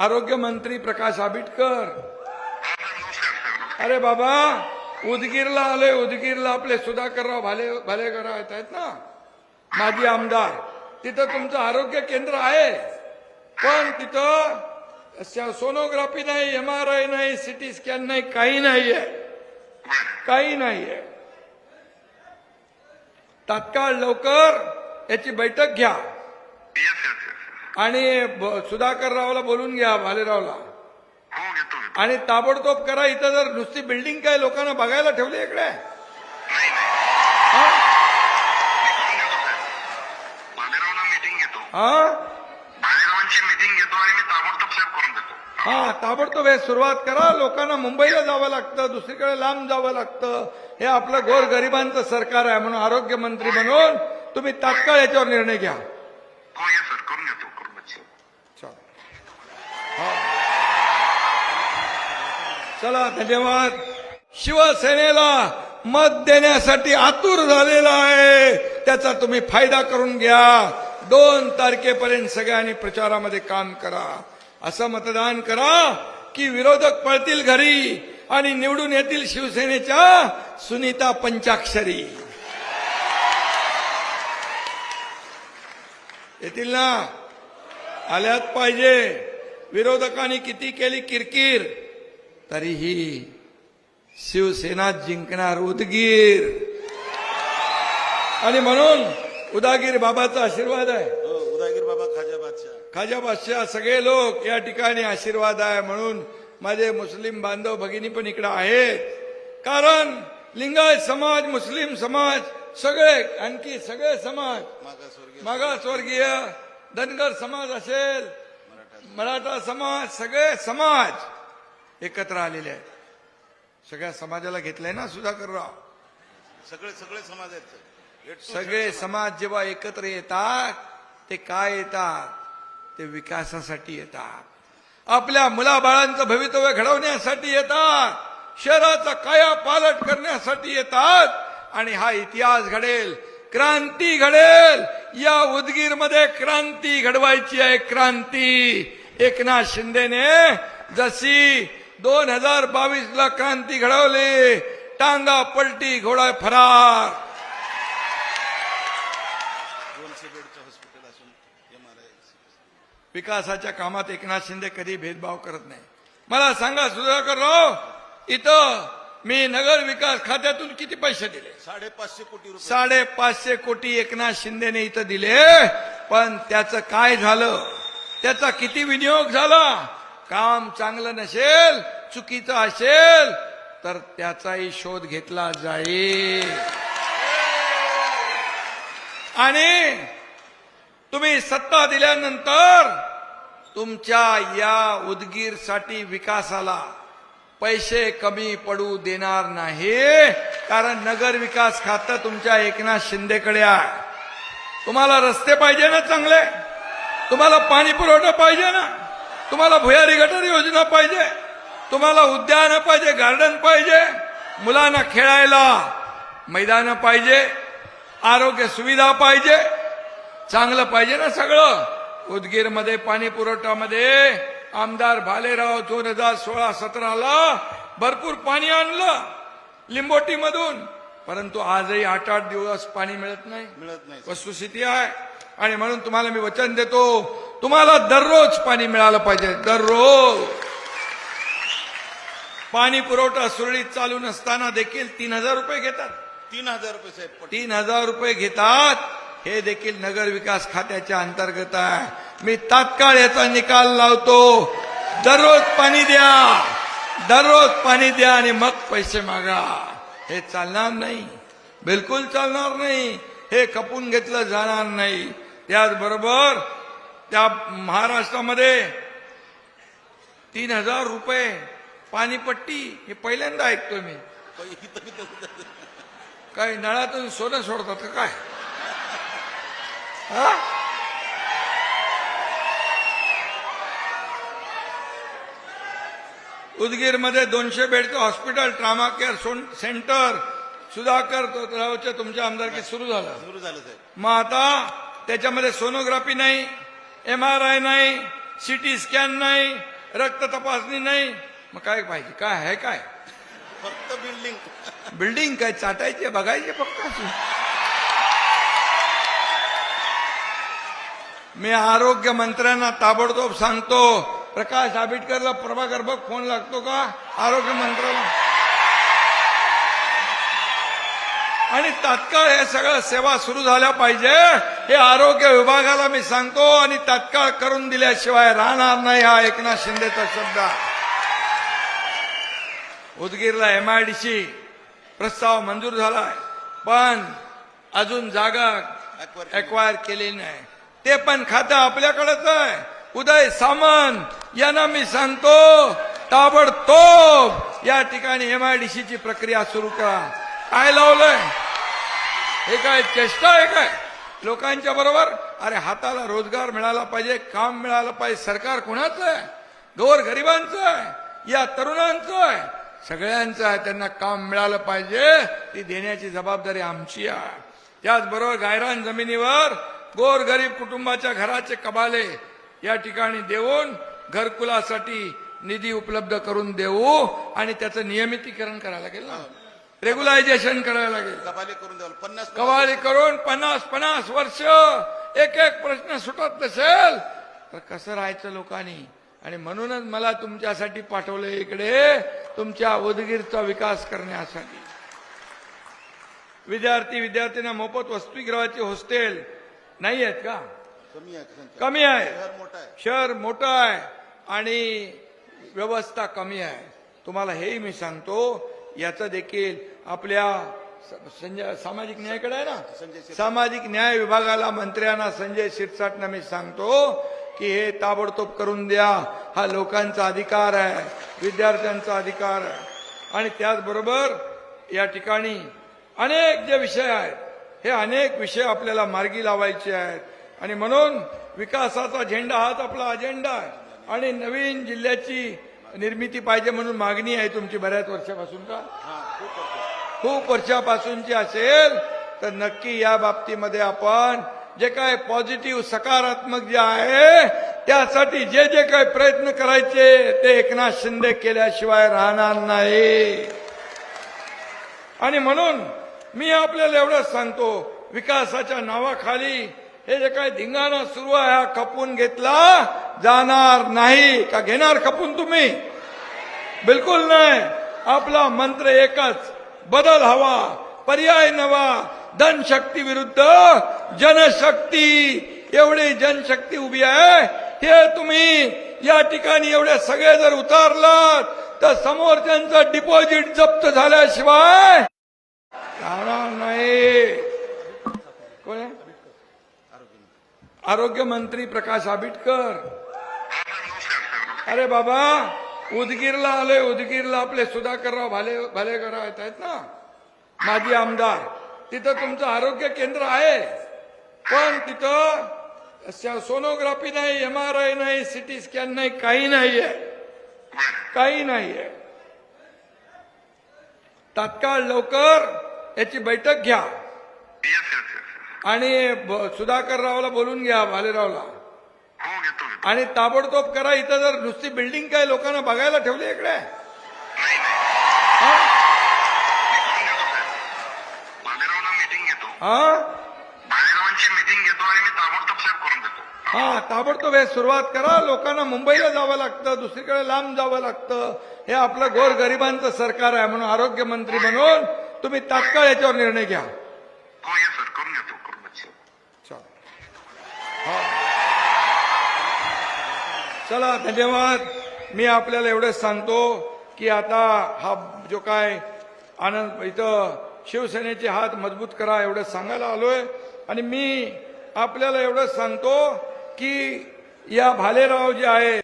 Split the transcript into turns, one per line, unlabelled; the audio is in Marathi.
आरोग्यमंत्री प्रकाश आंबेडकर अरे बाबा उदगीरला आलोय उदगीरला आपले सुधाकरराव भाले भालेकरराव येत आहेत ना? माजी आमदार. तिथं तुमचं आरोग्य केंद्र आहे. पण तिथं सोनोग्राफी नाही एम आर आय नाही सिटी स्कॅन नाही काही नाहीये. काही नाहीये. तात्काळ लवकर याची बैठक घ्या. आणि सुधाकररावला बोलून घ्या भालेरावला.
हो घेतो घेतो
आणि ताबडतोब करा इथं जर नुसती बिल्डिंग काय लोकांना बघायला ठेवली इकडे? हा?
करून घेतो घेतो.
हा?
घेतो ताबडतोब करून
हा ताबडतोब हे सुरुवात करा. लोकांना मुंबईला जावं लागतं दुसरीकडे लांब जावं लागतं. हे आपलं गोर गरिबांचं सरकार आहे म्हणून आरोग्य मंत्री म्हणून तुम्ही तात्काळ याच्यावर निर्णय घ्या. चला धन्यवाद. शिवसेनेला मत देण्यासाठी आतुर झालेला आहे. त्याचा तुम्ही फायदा करून घ्या. दोन तारखेपर्यंत सगळ्यांनी प्रचारामध्ये काम करा. असं मतदान करा की विरोधक पळतील घरी आणि निवडून येतील शिवसेनेच्या सुनीता पंचाक्षरी. येतील ना? आल्यात पाहिजे. विरोधकांनी किती केली किरकिर? तरीही शिवसेना जिंकणार उदगीर. आणि म्हणून उदागीर बाबाचा आशीर्वाद आहे.
हो उदयगीर बाबा खाजा बादशाह.
खाजा बादशाह सगळे लोक या ठिकाणी आशीर्वाद आहे म्हणून माझे मुस्लिम बांधव भगिनी पण इकडे आहेत. कारण लिंगायत समाज मुस्लिम समाज सगळे आणखी सगळे समाज
मागासवर्गीय
मागासवर्गीय धनगर समाज असेल मराठा समाज सगळे समाज एकत्र आलेले आहेत. सगळ्या समाजाला घेतलंय ना सुधाकरराव?
सगळे सगळे समाज आहेत
सगळे समाज. जेव्हा एकत्र येतात ते काय येतात? ते विकासासाठी येतात. आपल्या मुलाबाळांचं भवितव्य घडवण्यासाठी येतात. शहराचा काया पालट करण्यासाठी येतात. आणि हा इतिहास घडेल. क्रांती घडेल. या उदगीरमध्ये क्रांती घडवायची आहे. क्रांती. एकनाथ शिंदेने जशी दोन हजार बावीस ला क्रांती घडवली. टांगा पलटी घोडा फरार. विकासाच्या कामात एकनाथ शिंदे कधी भेदभाव करत नाही. मला सांगा सुधाकर राव इथं मी नगर विकास खात्यातून किती पैसे दिले?
साडेपाचशे कोटी
साडेपाचशे कोटी एकनाथ शिंदेने इथं दिले. पण त्याचं काय झालं? त्याचा किती विनियोग झाला? काम चांगलं नसेल चुकीचं असेल तर त्याचाही शोध घेतला जाईल. आणि तुम्ही सत्ता दिल्यानंतर तुमच्या या उदगीरसाठी विकासाला पैसे कमी पडू देणार नाही कारण नगर विकास खातं तुमच्या एकनाथ शिंदेकडे आहे. तुम्हाला रस्ते पाहिजे ना चांगले? तुम्हाला पाणी पुरवठा पाहिजे ना? तुम्हाला भुयारी गटर योजना पाहिजे तुम्हाला उद्यानं पाहिजे गार्डन पाहिजे मुलांना खेळायला मैदानं पाहिजे आरोग्य सुविधा पाहिजे चांगलं पाहिजे ना सगळं. उदगीरमध्ये पाणी पुरवठ्यामध्ये आमदार भालेराव दोन हजार सोळा सतराला भरपूर पाणी आणलं लिंबोटीमधून. परंतु आजही आठ आठ दिवस पाणी मिळत नाही.
मिळत नाही.
वस्तुस्थिती आहे. आणि म्हणून तुम्हाला मी वचन देतो तुम्हाला दररोज पाणी मिळालं पाहिजे दररोज. पाणी पुरवठा सुरळीत चालू नसताना देखील तीन हजार रुपये घेतात.
तीन हजार रुपये साहेब
तीन हजार रुपये घेतात. हे देखील नगर विकास खात्याच्या अंतर्गत आहे. मी तात्काळ याचा निकाल लावतो. दररोज पाणी द्या. दररोज पाणी द्या आणि मग पैसे मागा. हे चालणार नाही. बिलकुल चालणार नाही. हे खपून घेतलं जाणार नाही. त्याचबरोबर त्या महाराष्ट्रामध्ये तीन हजार रुपये पाणीपट्टी हे पहिल्यांदा ऐकतोय मी. काय नळातून सोनं सोडतात का काय? हा? उदगीरमध्ये दोनशे बेडचं hospital trauma care centre Sudhakar रावच्या तुमच्या आमदारकीत सुरू झालं.
सुरू झालं
मग आता त्याच्यामध्ये सोनोग्राफी नाही एम आर आय नाही सिटी स्कॅन नाही रक्त तपासणी नाही. मग काय पाहिजे? काय आहे काय?
फक्त बिल्डिंग
बिल्डिंग काय? चाटायचे बघायचे फक्त. मी आरोग्य मंत्र्यांना ताबडतोब सांगतो प्रकाश आंबेडकरला प्रभाकर बघ फोन लागतो का? आरोग्य मंत्र्याला. आणि तात्काळ हे सगळं सेवा सुरू झाल्या पाहिजे. हे आरोग्य विभागाला मी सांगतो आणि तात्काळ करून दिल्याशिवाय राहणार नाही हा एकनाथ शिंदेचा शब्द. उदगीरला एमआयडीसी प्रस्ताव मंजूर झालाय. पण अजून जागा अक्वायर केली नाही. ते पण खातं आपल्याकडेच आहे. उदय सामंत यांना मी सांगतो ताबडतोब या ठिकाणी एमआयडीसीची प्रक्रिया सुरू करा. काय लावलंय? हे काय चेष्टा आहे काय? लोकांच्या बरोबर? अरे हाताला रोजगार मिळाला पाहिजे काम मिळालं पाहिजे सरकार कोणाचं आहे? गोर गरिबांचं आहे? या तरुणांचं आहे? सगळ्यांचं आहे त्यांना काम मिळालं पाहिजे ती देण्याची जबाबदारी आमची आहे. त्याचबरोबर गायरान जमिनीवर गोर गरीब कुटुंबाच्या घराचे कबाले या ठिकाणी देऊन घरकुलासाठी निधी उपलब्ध करून देऊ आणि त्याचं नियमितीकरण करायला लागेल ना. रेग्युलायझेशन करायला लागेल.
कबाले करून द्यावं पन्नास
कवाली करून पन्नास पन्नास वर्ष एक एक प्रश्न सुटत नसेल तर कसं राहायचं लोकांनी? आणि म्हणूनच मला तुमच्यासाठी पाठवलं इकडे तुमच्या उदगीरचा विकास करण्यासाठी. विद्यार्थी विद्यार्थ्यांना मोफत वसतिगृहाची हॉस्टेल नाही आहेत का?
कमी आहे
कमी आहे.
शहर मोठा आहे.
शहर मोठं आहे आणि व्यवस्था कमी आहे. तुम्हाला हेही मी सांगतो याचं देखील आपल्या संजय सामाजिक न्यायाकडे आहे ना. सामाजिक न्याय विभागाला मंत्र्यांना संजय शिरसाटना मी सांगतो की हे ताबडतोब करून द्या. हा लोकांचा अधिकार आहे विद्यार्थ्यांचा अधिकार आहे. आणि त्याचबरोबर या ठिकाणी अनेक जे विषय आहेत हे अनेक विषय आपल्याला मार्गी लावायचे आहेत. आणि म्हणून विकासाचा झेंडा हाच आपला अजेंडा आहे. आणि नवीन जिल्ह्याची निर्मिती पाहिजे म्हणून मागणी आहे तुमची बऱ्याच वर्षापासून का?
हा खूप
वर्षापासूनची असेल तर नक्की या बाबतीमध्ये आपण जे काय पॉझिटिव्ह सकारात्मक जे आहे त्यासाठी जे जे काही प्रयत्न करायचे ते एकनाथ शिंदे केल्याशिवाय राहणार नाही. आणि म्हणून मी आपल्याला एवढंच सांगतो विकासाच्या नावाखाली हे जे काय धिंगाणा सुरू आहे हा खपून घेतला जाणार नाही. का घेणार खपून तुम्ही? बिलकुल नाही. आपला मंत्र एकच बदल हवा पर्याय नवा. धनशक्ती विरुद्ध जनशक्ती. एवढी जनशक्ती उभी आहे. हे तुम्ही या ठिकाणी एवढे सगळे जर उतारलात तर समोरच्यांचं डिपॉझिट जप्त झाल्याशिवाय जाणार नाही कोण आहे आरोग्यमंत्री प्रकाश आबिटकर. अरे बाबा उदगीरला आलोय उदगीरला आपले सुधाकरराव भाले भालेकरराव येत आहेत ना? माजी आमदार. तिथं तुमचं आरोग्य केंद्र आहे. पण तिथं सोनोग्राफी नाही एम आर आय नाही सिटी स्कॅन नाही काही नाहीये. काही नाहीये. तात्काळ लवकर याची बैठक घ्या. आणि सुधाकररावला बोलून घ्या भालेरावला.
हो
आणि ताबडतोब करा इथं जर नुसती बिल्डिंग काय लोकांना बघायला ठेवली इकडे? हा? हा?
ताबडतोब
हा ताबडतोब हे सुरुवात करा. लोकांना मुंबईला जावं लागतं दुसरीकडे लांब जावं लागतं. हे आपलं गोर गरिबांचं सरकार आहे म्हणून आरोग्य मंत्री म्हणून तुम्ही तात्काळ याच्यावर निर्णय घ्या
हो येस सर करून घेतो करून घेतो
चला हा. चला धन्यवाद. मी आपल्याला एवढंच सांगतो की आता हा जो काय आनंद इथं शिवसेनेचे हात मजबूत करा एवढं सांगायला आलोय. आणि मी आपल्याला एवढंच सांगतो की या भालेराव जे आहे